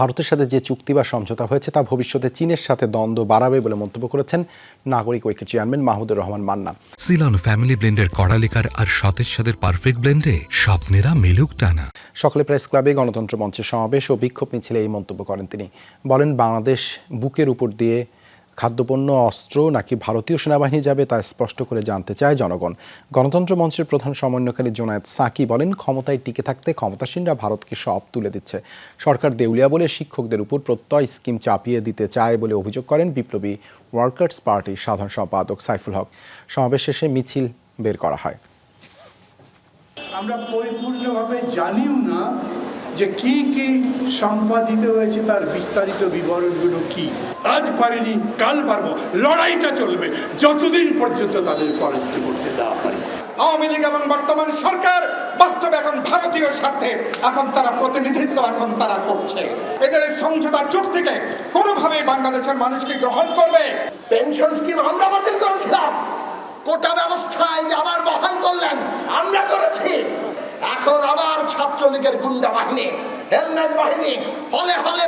ভারতের সাথে যে চুক্তি বা সমঝোতা হয়েছে তা ভবিষ্যতে চীনের সাথে দ্বন্দ্ব বাড়াবে বলে মন্তব্য করেছেন Nagorik Oikya chairman Mahmudur Rahman Manna. Ceylon family ব্লেন্ডের কড়ালিকার আর সতেজ সাদের পারফেক্ট ব্লেন্ডে স্বপ্নেরা মিলুক টানা। সকলে প্রেস ক্লাবে গণতন্ত্র মঞ্চের সমাবেশ ও বিক্ষোভ মিছিলে এই মন্তব্য করেন তিনি। বলেন বাংলাদেশ বুকের উপর দিয়ে খাদ্যপণ্য, অস্ত্র নাকি ভারতীয় সেনাবাহিনী যাবে তা স্পষ্ট করে জানতে চায় জনগণ। গণতন্ত্র মঞ্চের প্রধান সমন্বয়কারী জোনায়েদ সাকি বলেন, ক্ষমতায় টিকে থাকতে ক্ষমতাসীনরা ভারতকে সব তুলে দিচ্ছে। সরকার দেউলিয়া বলে শিক্ষকদের উপর প্রত্যয় স্কিম চাপিয়ে দিতে চায় বলে অভিযোগ করেন বিপ্লবী ওয়ার্কার্স পার্টির সাধারণ সম্পাদক সাইফুল হক। সমাবেশ শেষে মিছিল বের করা হয়। আমরা পরিপূর্ণভাবে জানিও না যে কি কি সম্পাদিত হয়েছে তার বিস্তারিত বিবরণগুলো কি? আজ পারিনি, কাল পারব। লড়াইটা চলবে। যতদিন পর্যন্ত তাদের পরাজিত করতে দেওয়া পারি। আওয়ামী লীগ এবং বর্তমান সরকার বাস্তবে এখন ভারতীয় স্বার্থে এখন তারা প্রতিনিধিত্ব এখন তারা করছে। এদের এই সমঝোতার যুগ থেকে কোনোভাবেই বাংলাদেশের মানুষকে গ্রহণ করবে? পেনশন স্কিম আমরা বাতিল করেছিলাম। কোটা ব্যবস্থায় যে আবার বহাল করলেন, আমরা করেছি। এখন আবার ছাত্রলীগের গুন্ডা বাহিনী হেলমেট বাহিনী হলে হলে